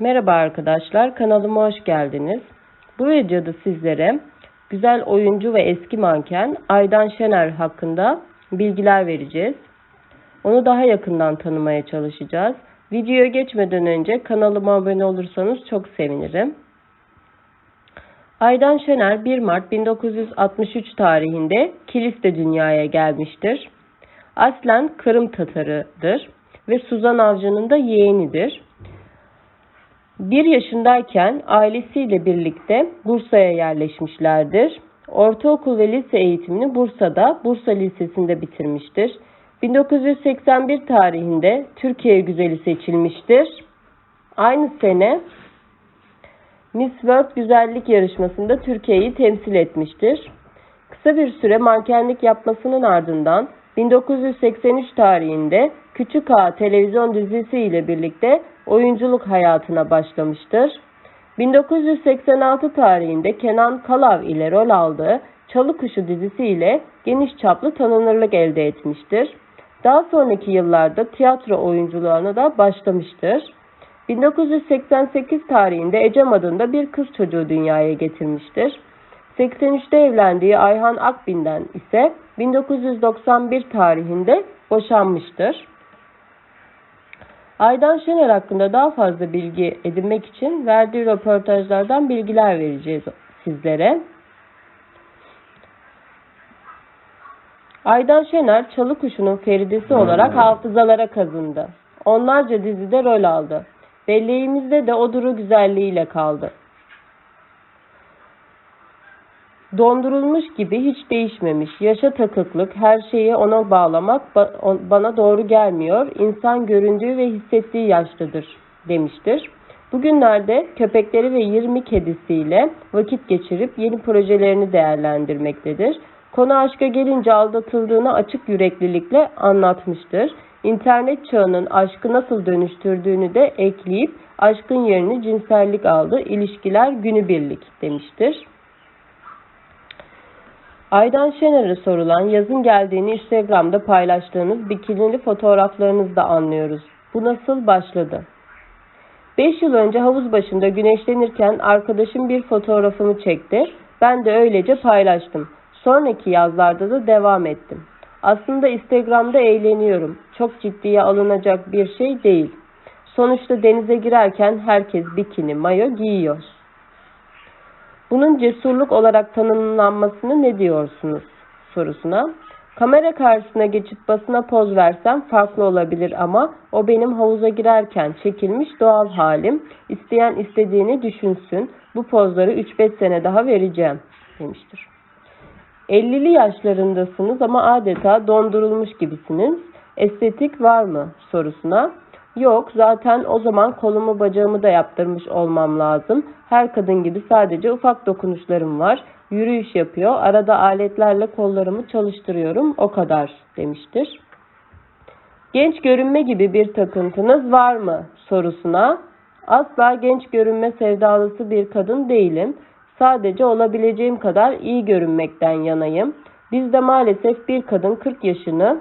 Merhaba arkadaşlar, kanalıma hoş geldiniz. Bu videoda sizlere güzel oyuncu ve eski manken Aydan Şener hakkında bilgiler vereceğiz. Onu daha yakından tanımaya çalışacağız. Videoya geçmeden önce kanalıma abone olursanız çok sevinirim. Aydan Şener 1 Mart 1963 tarihinde Kilis'te dünyaya gelmiştir. Aslen Kırım Tatarıdır ve Suzan Avcı'nın da yeğenidir. Bir yaşındayken ailesiyle birlikte Bursa'ya yerleşmişlerdir. Ortaokul ve lise eğitimini Bursa'da, Bursa Lisesi'nde bitirmiştir. 1981 tarihinde Türkiye Güzeli seçilmiştir. Aynı sene Miss World güzellik yarışmasında Türkiye'yi temsil etmiştir. Kısa bir süre mankenlik yapmasının ardından 1983 tarihinde Küçük Ağa televizyon dizisi ile birlikte oyunculuk hayatına başlamıştır. 1986 tarihinde Kenan Kalav ile rol aldığı Çalı Kuşu dizisi ile geniş çaplı tanınırlık elde etmiştir. Daha sonraki yıllarda tiyatro oyunculuğuna da başlamıştır. 1988 tarihinde Ecem adında bir kız çocuğu dünyaya getirmiştir. 83'te evlendiği Ayhan Akbin'den ise 1991 tarihinde boşanmıştır. Aydan Şener hakkında daha fazla bilgi edinmek için verdiği röportajlardan bilgiler vereceğiz sizlere. Aydan Şener Çalı Kuşu'nun feridesi olarak hafızalara kazındı. Onlarca dizide rol aldı. Belleğimizde de o duru güzelliğiyle kaldı. Dondurulmuş gibi hiç değişmemiş. Yaşa takıklık, her şeyi ona bağlamak bana doğru gelmiyor. İnsan göründüğü ve hissettiği yaştadır demiştir. Bugünlerde köpekleri ve 20 kedisiyle vakit geçirip yeni projelerini değerlendirmektedir. Konu aşka gelince aldatıldığını açık yüreklilikle anlatmıştır. İnternet çağının aşkı nasıl dönüştürdüğünü de ekleyip aşkın yerini cinsellik aldı, ilişkiler günübirlik demiştir. Aydan Şener'e sorulan yazın geldiğini Instagram'da paylaştığınız bikinili fotoğraflarınızda anlıyoruz. Bu nasıl başladı? 5 yıl önce havuz başında güneşlenirken arkadaşım bir fotoğrafımı çekti. Ben de öylece paylaştım. Sonraki yazlarda da devam ettim. Aslında Instagram'da eğleniyorum. Çok ciddiye alınacak bir şey değil. Sonuçta denize girerken herkes bikini, mayo giyiyor. Bunun cesurluk olarak tanımlanmasını ne diyorsunuz sorusuna. Kamera karşısına geçip basına poz versem farklı olabilir ama o benim havuza girerken çekilmiş doğal halim. İsteyen istediğini düşünsün. Bu pozları 3-5 sene daha vereceğim demiştir. 50'li yaşlarındasınız ama adeta dondurulmuş gibisiniz. Estetik var mı sorusuna Yok zaten o zaman kolumu bacağımı da yaptırmış olmam lazım. Her kadın gibi sadece ufak dokunuşlarım var. Yürüyüş yapıyor. Arada aletlerle kollarımı çalıştırıyorum. O kadar demiştir. Genç görünme gibi bir takıntınız var mı sorusuna asla genç görünme sevdalısı bir kadın değilim. Sadece olabileceğim kadar iyi görünmekten yanayım. Bizde maalesef bir kadın 40 yaşını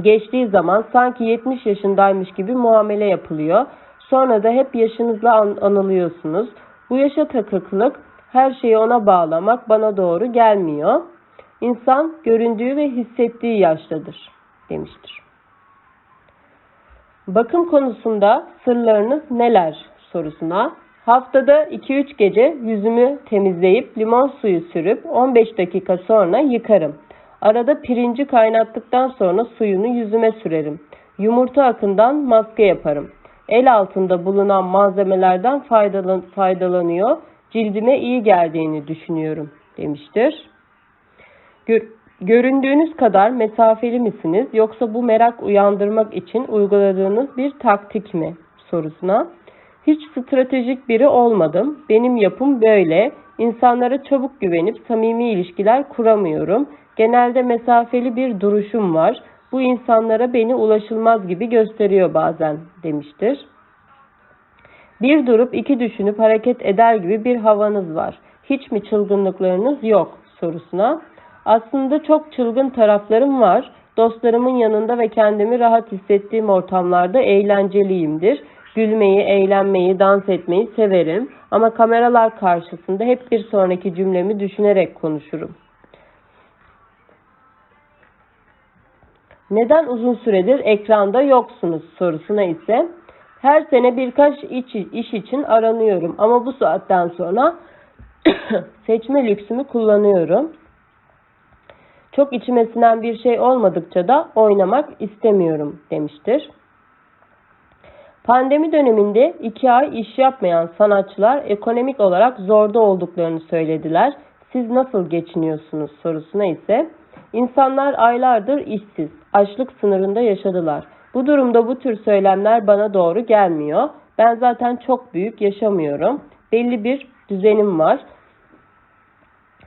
geçtiği zaman sanki 70 yaşındaymış gibi muamele yapılıyor. Sonra da hep yaşınızla an anılıyorsunuz. Bu yaşa takıklık her şeyi ona bağlamak bana doğru gelmiyor. İnsan göründüğü ve hissettiği yaştadır demiştir. Bakım konusunda sırlarınız neler sorusuna haftada 2-3 gece yüzümü temizleyip limon suyu sürüp 15 dakika sonra yıkarım. Arada pirinci kaynattıktan sonra suyunu yüzüme sürerim. Yumurta akından maske yaparım. El altında bulunan malzemelerden faydalan faydalanıyor, cildime iyi geldiğini düşünüyorum demiştir. Gör göründüğünüz kadar mesafeli misiniz yoksa bu merak uyandırmak için uyguladığınız bir taktik mi sorusuna hiç stratejik biri olmadım. Benim yapım böyle. İnsanlara çabuk güvenip samimi ilişkiler kuramıyorum. Genelde mesafeli bir duruşum var. Bu insanlara beni ulaşılmaz gibi gösteriyor bazen demiştir. Bir durup iki düşünüp hareket eder gibi bir havanız var. Hiç mi çılgınlıklarınız yok sorusuna. Aslında çok çılgın taraflarım var. Dostlarımın yanında ve kendimi rahat hissettiğim ortamlarda eğlenceliyimdir. Gülmeyi, eğlenmeyi, dans etmeyi severim ama kameralar karşısında hep bir sonraki cümlemi düşünerek konuşurum. Neden uzun süredir ekranda yoksunuz sorusuna ise her sene birkaç iş, iş için aranıyorum ama bu saatten sonra seçme lüksümü kullanıyorum. Çok içime sinen bir şey olmadıkça da oynamak istemiyorum demiştir. Pandemi döneminde iki ay iş yapmayan sanatçılar ekonomik olarak zorda olduklarını söylediler. Siz nasıl geçiniyorsunuz sorusuna ise insanlar aylardır işsiz, açlık sınırında yaşadılar. Bu durumda bu tür söylemler bana doğru gelmiyor. Ben zaten çok büyük yaşamıyorum. Belli bir düzenim var.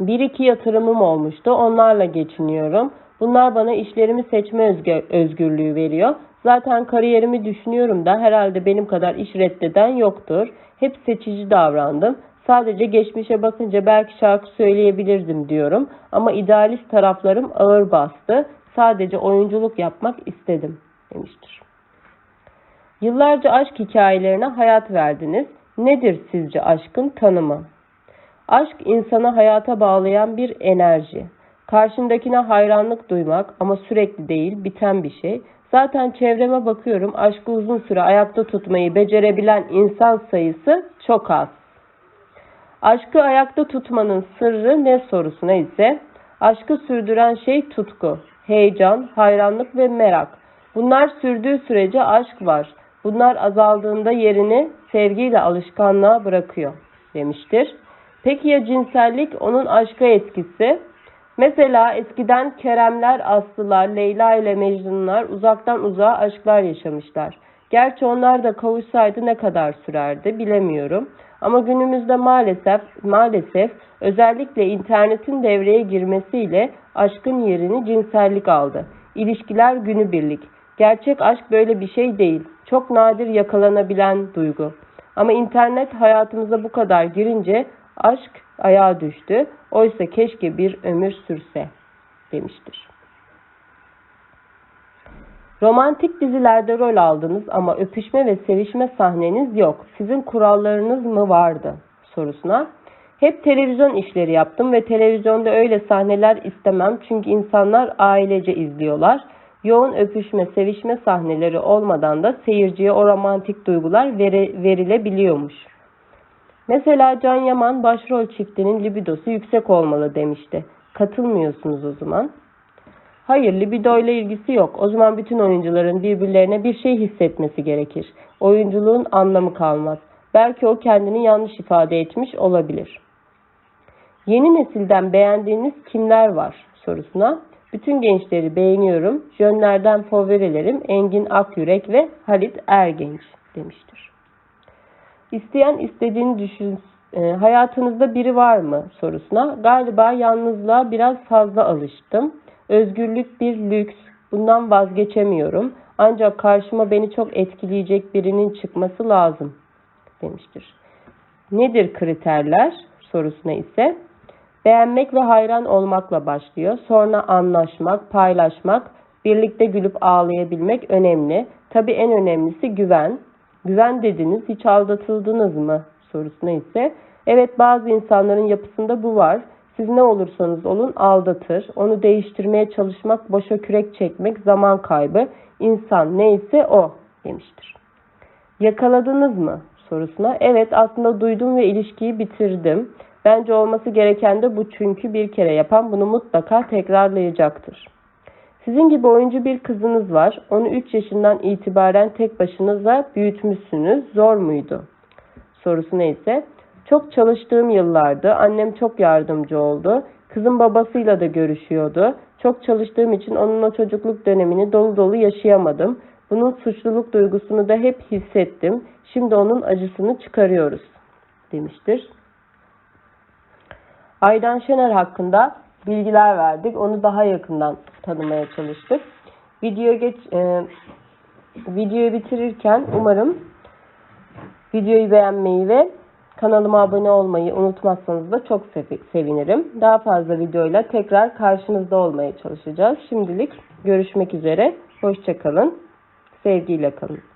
Bir iki yatırımım olmuştu. Onlarla geçiniyorum. Bunlar bana işlerimi seçme özgürlüğü veriyor. Zaten kariyerimi düşünüyorum da herhalde benim kadar iş reddeden yoktur. Hep seçici davrandım. Sadece geçmişe bakınca belki şarkı söyleyebilirdim diyorum. Ama idealist taraflarım ağır bastı. Sadece oyunculuk yapmak istedim demiştir. Yıllarca aşk hikayelerine hayat verdiniz. Nedir sizce aşkın tanımı? Aşk insanı hayata bağlayan bir enerji. Karşındakine hayranlık duymak ama sürekli değil, biten bir şey. Zaten çevreme bakıyorum aşkı uzun süre ayakta tutmayı becerebilen insan sayısı çok az. Aşkı ayakta tutmanın sırrı ne sorusuna ise aşkı sürdüren şey tutku, heyecan, hayranlık ve merak. Bunlar sürdüğü sürece aşk var. Bunlar azaldığında yerini sevgiyle alışkanlığa bırakıyor demiştir. Peki ya cinsellik onun aşka etkisi? Mesela eskiden Keremler, Aslılar, Leyla ile Mecnunlar uzaktan uzağa aşklar yaşamışlar. Gerçi onlar da kavuşsaydı ne kadar sürerdi bilemiyorum. Ama günümüzde maalesef maalesef özellikle internetin devreye girmesiyle aşkın yerini cinsellik aldı. İlişkiler günübirlik. Gerçek aşk böyle bir şey değil. Çok nadir yakalanabilen duygu. Ama internet hayatımıza bu kadar girince aşk ayağa düştü. Oysa keşke bir ömür sürse demiştir. Romantik dizilerde rol aldınız ama öpüşme ve sevişme sahneniz yok. Sizin kurallarınız mı vardı? sorusuna. Hep televizyon işleri yaptım ve televizyonda öyle sahneler istemem çünkü insanlar ailece izliyorlar. Yoğun öpüşme, sevişme sahneleri olmadan da seyirciye o romantik duygular veri, verilebiliyormuş. Mesela Can Yaman başrol çiftinin libidosu yüksek olmalı demişti. Katılmıyorsunuz o zaman. Hayır, libido ile ilgisi yok. O zaman bütün oyuncuların birbirlerine bir şey hissetmesi gerekir. Oyunculuğun anlamı kalmaz. Belki o kendini yanlış ifade etmiş olabilir. Yeni nesilden beğendiğiniz kimler var sorusuna bütün gençleri beğeniyorum. Jönlerden favorilerim Engin Akyürek ve Halit Ergenç demiştir. İsteyen istediğini düşün, e, hayatınızda biri var mı sorusuna galiba yalnızlığa biraz fazla alıştım. Özgürlük bir lüks. Bundan vazgeçemiyorum. Ancak karşıma beni çok etkileyecek birinin çıkması lazım demiştir. Nedir kriterler sorusuna ise beğenmek ve hayran olmakla başlıyor. Sonra anlaşmak, paylaşmak, birlikte gülüp ağlayabilmek önemli. Tabii en önemlisi güven. Güven dediniz, hiç aldatıldınız mı sorusuna ise evet bazı insanların yapısında bu var. Siz ne olursanız olun aldatır. Onu değiştirmeye çalışmak, boşa kürek çekmek, zaman kaybı. İnsan neyse o demiştir. Yakaladınız mı sorusuna evet aslında duydum ve ilişkiyi bitirdim. Bence olması gereken de bu çünkü bir kere yapan bunu mutlaka tekrarlayacaktır. Sizin gibi oyuncu bir kızınız var. Onu 3 yaşından itibaren tek başınıza büyütmüşsünüz. Zor muydu? Sorusu neyse. Çok çalıştığım yıllardı. Annem çok yardımcı oldu. Kızım babasıyla da görüşüyordu. Çok çalıştığım için onun o çocukluk dönemini dolu dolu yaşayamadım. Bunun suçluluk duygusunu da hep hissettim. Şimdi onun acısını çıkarıyoruz demiştir. Aydan Şener hakkında bilgiler verdik. Onu daha yakından tanımaya çalıştık. Video geç e, videoyu bitirirken umarım videoyu beğenmeyi ve kanalıma abone olmayı unutmazsanız da çok sevinirim. Daha fazla videoyla tekrar karşınızda olmaya çalışacağız. Şimdilik görüşmek üzere. Hoşçakalın. Sevgiyle kalın.